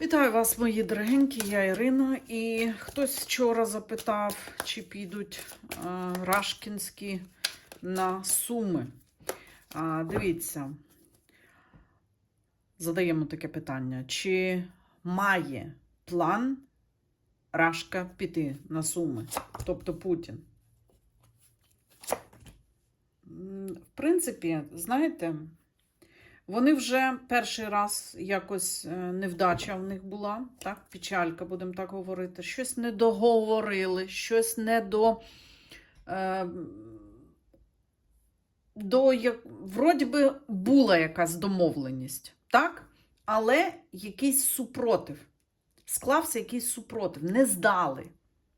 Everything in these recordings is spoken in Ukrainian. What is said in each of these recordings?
Вітаю вас, мої дорогенькі, я Ірина. І хтось вчора запитав, чи підуть е, рашкінські на суми. А, дивіться, задаємо таке питання: чи має план Рашка піти на суми, тобто Путін? В принципі, знаєте, вони вже перший раз якось е, невдача в них була, так? Печалька, будемо так говорити. Щось не договорили, щось не до. Е, до як, вроді би була якась домовленість, так? Але якийсь супротив. Склався якийсь супротив, не здали.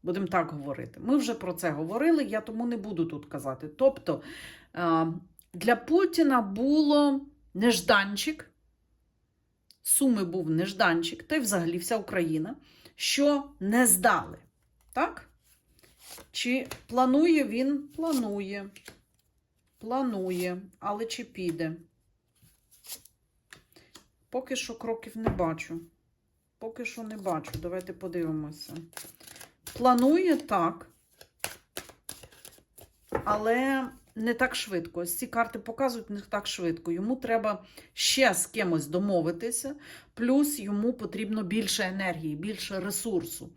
Будемо так говорити. Ми вже про це говорили, я тому не буду тут казати. Тобто е, для Путіна було нежданчик, Суми був нежданчик, та й взагалі вся Україна, що не здали. Так? Чи планує він? Планує. Планує, але чи піде? Поки що кроків не бачу. Поки що не бачу. Давайте подивимося. Планує так, але не так швидко. Ось ці карти показують не так швидко. Йому треба ще з кимось домовитися, плюс йому потрібно більше енергії, більше ресурсу.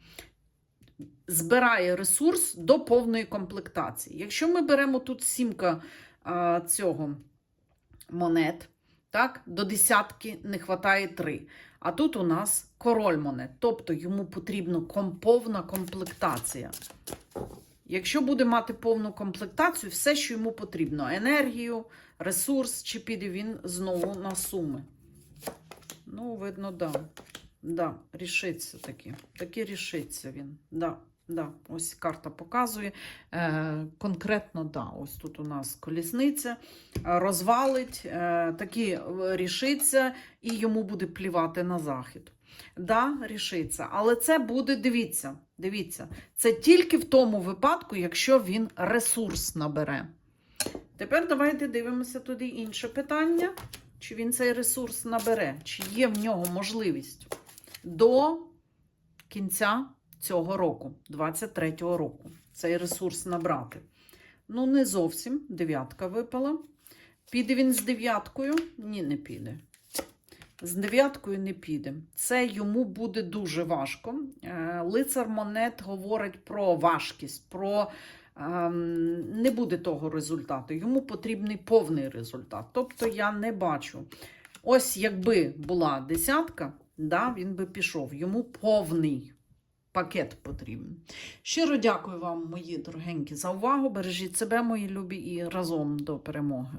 Збирає ресурс до повної комплектації. Якщо ми беремо тут сімка а, цього монет, так, до десятки не вистачає три. А тут у нас король монет, тобто йому потрібна повна комплектація. Якщо буде мати повну комплектацію, все, що йому потрібно: енергію, ресурс, чи піде він знову на суми. Ну, видно, да. Да, рішиться таки. Таки рішиться він. Да, да. Ось карта показує. Е, конкретно, да, ось тут у нас колісниця, розвалить, е, таки рішиться, і йому буде плівати на захід. Да, рішиться. Але це буде, дивіться, дивіться, це тільки в тому випадку, якщо він ресурс набере. Тепер давайте дивимося туди інше питання. Чи він цей ресурс набере, чи є в нього можливість до кінця цього року, 23-го року, цей ресурс набрати. Ну, не зовсім. Дев'ятка випала. Піде він з дев'яткою? Ні, не піде. З дев'яткою не піде. Це йому буде дуже важко. Е, Лицар монет говорить про важкість, про ем, не буде того результату. Йому потрібний повний результат. Тобто я не бачу. Ось якби була десятка, да, він би пішов. Йому повний пакет потрібен. Щиро дякую вам, мої дорогенькі, за увагу. Бережіть себе, мої любі, і разом до перемоги.